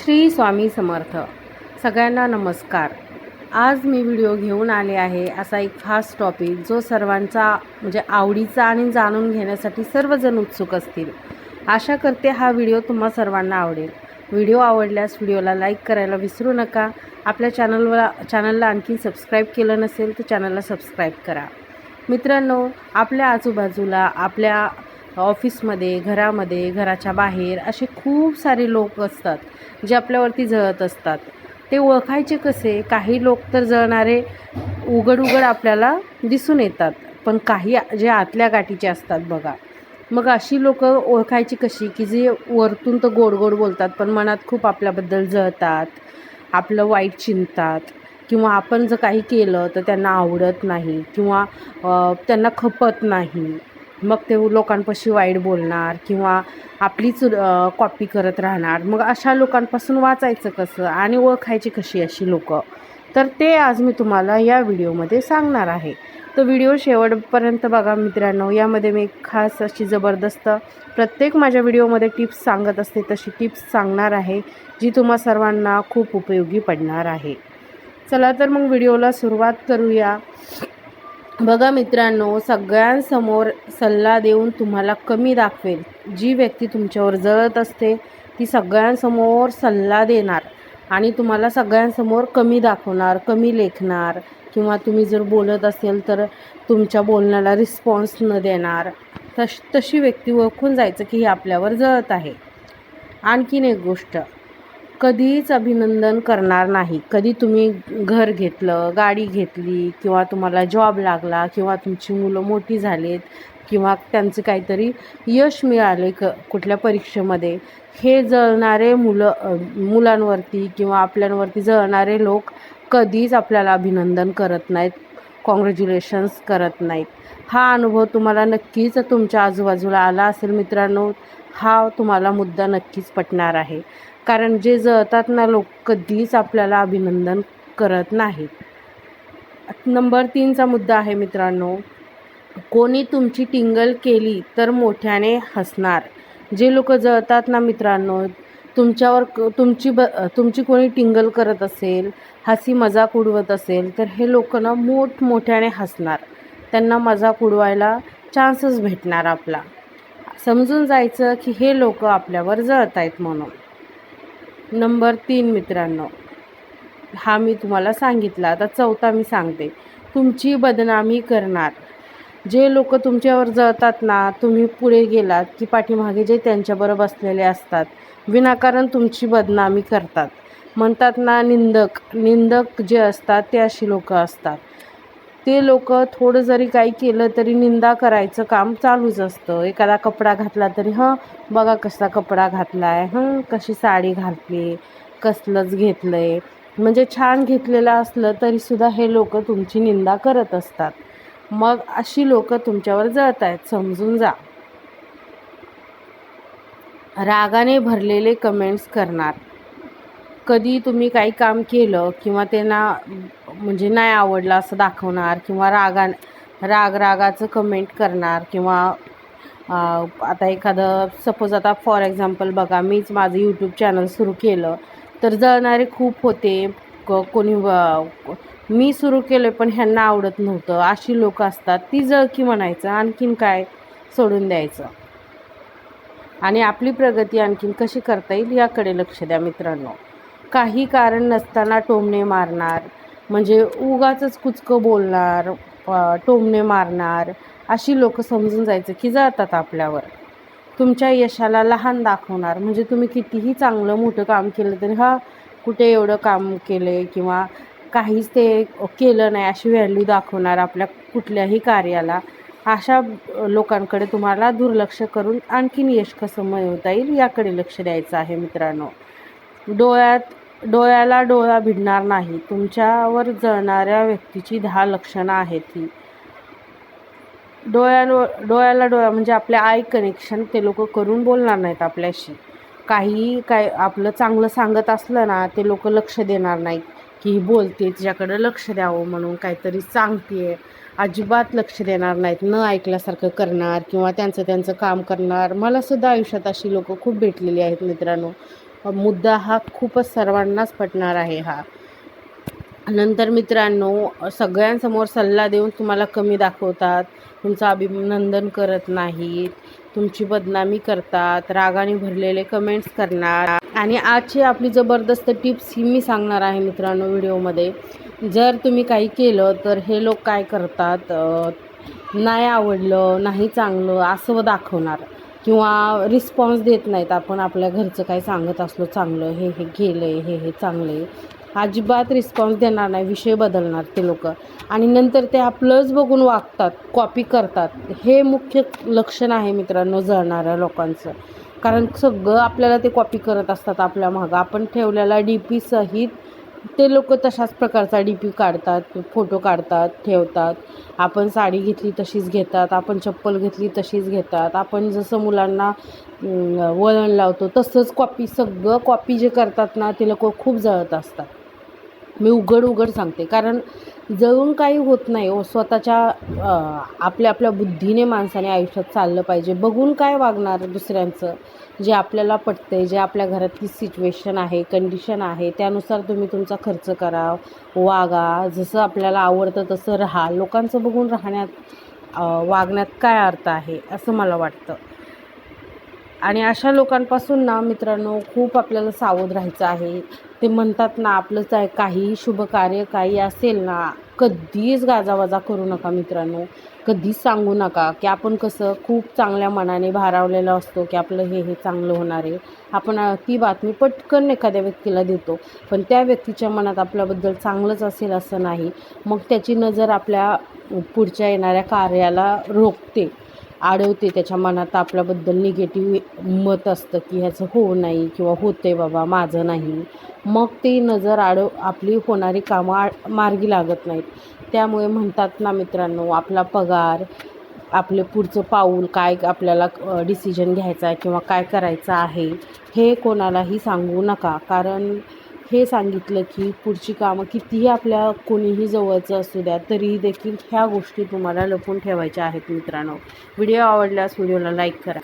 श्री स्वामी समर्थ. सगळ्यांना नमस्कार. आज मी व्हिडिओ घेऊन आले आहे असा एक खास टॉपिक जो सर्वांचा म्हणजे आवडीचा आणि जाणून घेण्यासाठी सर्वजण उत्सुक असतील. आशा करते हा व्हिडिओ तुम्हा सर्वांना आवडेल. व्हिडिओ आवडल्यास व्हिडिओला लाईक करायला विसरू नका. आपल्या चॅनलवर चॅनलला आणखी सबस्क्राईब केलं नसेल तर चॅनलला सबस्क्राईब करा. मित्रांनो आपल्या आजूबाजूला आपल्या ऑफिसमध्ये घरामध्ये घराच्या बाहेर असे खूप सारे लोक असतात जे आपल्यावरती जळत असतात. ते ओळखायचे कसे? काही लोक तर जळणारे उघड उघड आपल्याला दिसून येतात पण काही जे आतल्या गाठीचे असतात बघा. मग अशी लोक ओळखायची कशी? की जे वरतून तर गोड गोड बोलतात पण मनात खूप आपल्याबद्दल जळतात आपलं वाईट चिंतात किंवा आपण जर काही केलं तर त्यांना आवडत नाही किंवा त्यांना खपत नाही. मग ते लोकांपाशी वाईट बोलणार किंवा आपलीच कॉपी करत राहणार. मग अशा लोकांपासून वाचायचं कसं आणि ओळखायची कशी अशी लोकं? तर ते आज मी तुम्हाला या व्हिडिओमध्ये सांगणार आहे. तर व्हिडिओ शेवटपर्यंत बघा मित्रांनो यामध्ये मी खास अशी जबरदस्त प्रत्येक माझ्या व्हिडिओमध्ये टिप्स सांगत असते तशी टिप्स सांगणार आहे जी तुम्हा सर्वांना खूप उपयोगी पडणार आहे. चला तर मग व्हिडिओला सुरुवात करूया. बघा मित्रांनो सगळ्यांसमोर सल्ला देऊन तुम्हाला कमी दाखवेल. जी व्यक्ती तुमच्यावर जळत असते ती सगळ्यांसमोर सल्ला देणार आणि तुम्हाला सगळ्यांसमोर कमी दाखवणार कमी लेखणार किंवा तुम्ही जर बोलत असेल तर तुमच्या बोलण्याला रिस्पॉन्स न देणार. तश तशी व्यक्ती ओळखून जायचं की ही आपल्यावर जळत आहे. आणखीन एक गोष्ट. कधीच अभिनंदन करणार नाही. कधी तुम्ही घर घेतलं गाडी घेतली किंवा तुम्हाला जॉब लागला किंवा तुमची मुलं मोठी झालीत किंवा त्यांचं काहीतरी यश मिळाले क कुठल्या परीक्षेमध्ये हे जळणारे मुलं मुलांवरती किंवा आपल्यांवरती जळणारे लोक कधीच आपल्याला अभिनंदन करत नाहीत कॉंग्रॅच्युलेशन्स करत नाहीत. हा अनुभव तुम्हाला नक्कीच तुमच्या आजूबाजूला आला असेल मित्रांनो हा तुम्हाला मुद्दा नक्कीच पटणार आहे. कारण जे जळतात ना लोक कधीच आपल्याला अभिनंदन करत नाहीत. नंबर तीनचा मुद्दा आहे मित्रांनो कोणी तुमची टिंगल केली तर मोठ्याने हसणार. जे लोक जळतात ना मित्रांनो तुमच्यावर क तुमची ब तुमची कोणी टिंगल करत असेल हसी मजाक उडवत असेल तर हे लोक ना मोठमोठ्याने हसणार. त्यांना मजाक उडवायला चान्सच भेटणार आपला. समजून जायचं की हे लोक आपल्यावर जळत आहेत म्हणून. नंबर तीन मित्रांनो हा मी तुम्हाला सांगितला. आता चौथा मी सांगते. तुमची बदनामी करणार. जे लोक तुमच्यावर जळतात ना तुम्ही पुढे गेलात की पाठीमागे जे त्यांच्याबरोबर बसलेले असतात विनाकारण तुमची बदनामी करतात. म्हणतात ना निंदक निंदक जे असतात ते अशी लोकं असतात. ते लोक थोडं जरी काही केलं तरी निंदा करायचं काम चालूच असतं. एखादा कपडा घातला तरी हं बघा कसा कपडा घातला आहे हं कशी साडी घातली कसलंच घेतलं आहे म्हणजे छान घेतलेलं असलं तरीसुद्धा हे लोक तुमची निंदा करत असतात. मग अशी लोक तुमच्यावर जळत आहेत समजून जा. रागाने भरलेले कमेंट्स करणार. कधी तुम्ही काही काम केलं किंवा त्यांना म्हणजे नाही आवडलं असं दाखवणार किंवा रागा राग रागाचं कमेंट करणार किंवा आता एखादं सपोज आता फॉर एक्झाम्पल बघा मीच माझं यूट्यूब चॅनल सुरू केलं तर जळणारे खूप होते. क कोणी मी सुरू केलं पण ह्यांना आवडत नव्हतं. अशी लोक असतात ती जळकी म्हणायचं आणखीन काय सोडून द्यायचं? आणि आपली प्रगती आणखीन कशी करता येईल याकडे लक्ष द्या मित्रांनो. काही कारण नसताना टोमणे मारणार. म्हणजे उगाचंच कुचकं बोलणार टोमणे मारणार अशी लोक समजून जायचं की जातात आपल्यावर. तुमच्या यशाला लहान दाखवणार. म्हणजे तुम्ही कितीही चांगलं मोठं काम केलं तरी हा कुठे एवढं काम केलं किंवा काहीच ते केलं नाही अशी व्हॅल्यू दाखवणार आपल्या कुठल्याही कार्याला. अशा लोकांकडे तुम्हाला दुर्लक्ष करून आणखीन यश कसं मिळवता येईल याकडे लक्ष द्यायचं आहे मित्रांनो. डोळ्यात डोळ्याला डोळा भिडणार नाही. तुमच्यावर जळणाऱ्या व्यक्तीची दहा लक्षणं आहेत ही. डोळ्यावर डोळ्याला डोळा म्हणजे आपल्या आय कनेक्शन ते लोक करून बोलणार नाहीत आपल्याशी. काही काय आपलं चांगलं सांगत असलं ना ते लोक लक्ष देणार नाहीत. की ही बोलते तिच्याकडं लक्ष द्यावं म्हणून काहीतरी सांगते अजिबात लक्ष देणार नाहीत. न ऐकल्यासारखं करणार किंवा त्यांचं त्यांचं काम करणार. मलासुद्धा आयुष्यात अशी लोकं खूप भेटलेली आहेत मित्रांनो. मुद्दा हा खूपच सर्वांनाच पटणार आहे हा. नंतर मित्रांनो सगळ्यांसमोर सल्ला देऊन तुम्हाला कमी दाखवतात तुमचं अभिनंदन करत नाहीत तुमची बदनामी करतात रागाने भरलेले कमेंट्स करणार. आणि आजची आपली जबरदस्त टिप्स ही मी सांगणार आहे मित्रांनो व्हिडिओमध्ये. जर तुम्ही काही केलं तर हे लोक काय करतात नाही आवडलं नाही चांगलं असं दाखवणार. किंवा रिस्पॉन्स देत नाहीत आपण आपल्या घरचं काय सांगत असलो चांगलं हे हे गेलं आहे हे हे चांगलं आहे अजिबात रिस्पॉन्स देणार नाही विषय बदलणार ते लोक. आणि नंतर ते आपलंच बघून वागतात कॉपी करतात. हे मुख्य लक्षण आहे मित्रांनो जळणाऱ्या लोकांचं. कारण सगळं आपल्याला ते कॉपी करत असतात आपल्या मागं. आपण ठेवलेला डी पी सहित ते लोक तशाच प्रकारचा डी पी काढतात फोटो काढतात ठेवतात. आपण साडी घेतली तशीच घेतात आपण चप्पल घेतली तशीच घेतात. आपण जसं मुलांना वळण लावतो तसंच कॉपी सगळं कॉपी जे करतात ना ते लोक खूप जळत असतात. मी उघड उघड सांगते. कारण जळून काही होत नाही. ओ स्वतःच्या आपल्या आपल्या बुद्धीने माणसाने आयुष्यात चाललं पाहिजे. बघून काय वागणार दुसऱ्यांचं? जे आपल्याला पटते जे आपल्या घरातली सिच्युएशन आहे कंडिशन आहे त्यानुसार तुम्ही तुमचा खर्च करा वागा. जसं आपल्याला आवडतं तसं राहा. लोकांचं बघून राहण्यात वागण्यात काय अर्थ आहे असं मला वाटतं. आणि अशा लोकांपासून ना मित्रांनो खूप आपल्याला सावध राहायचं आहे. ते म्हणतात ना आपलं काय काहीही शुभ कार्य काही असेल ना कधीच गाजावाजा करू नका मित्रांनो. कधीच सांगू नका की आपण कसं खूप चांगल्या मनाने भारावलेलं असतो की आपलं हे हे चांगलं होणार आहे. आपण ती बातमी पटकन एखाद्या व्यक्तीला देतो. पण त्या व्यक्तीच्या मनात आपल्याबद्दल चांगलंच असेल असं नाही. मग त्याची नजर आपल्या पुढच्या येणाऱ्या कार्याला रोखते. आडवते त्याच्या मनात आपल्याबद्दल निगेटिव्ह मत असतं की ह्याचं हो नाही किंवा होते बाबा माझं नाही. मग ती नजर आडव आपली होणारी कामं आ- मार्गी लागत नाहीत. त्यामुळे म्हणतात ना मित्रांनो आपला पगार आपलं पुढचं पाऊल काय आपल्याला डिसिजन घ्यायचा आहे किंवा काय करायचं आहे हे कोणालाही सांगू नका. कारण हे सांगितलं की पुढची कामं कितीही आपल्या कोणीही जवळचं असू द्या तरीही देखील ह्या गोष्टी तुम्हाला लपून ठेवायच्या आहेत मित्रांनो. व्हिडिओ आवडल्यास व्हिडिओला लाईक करा.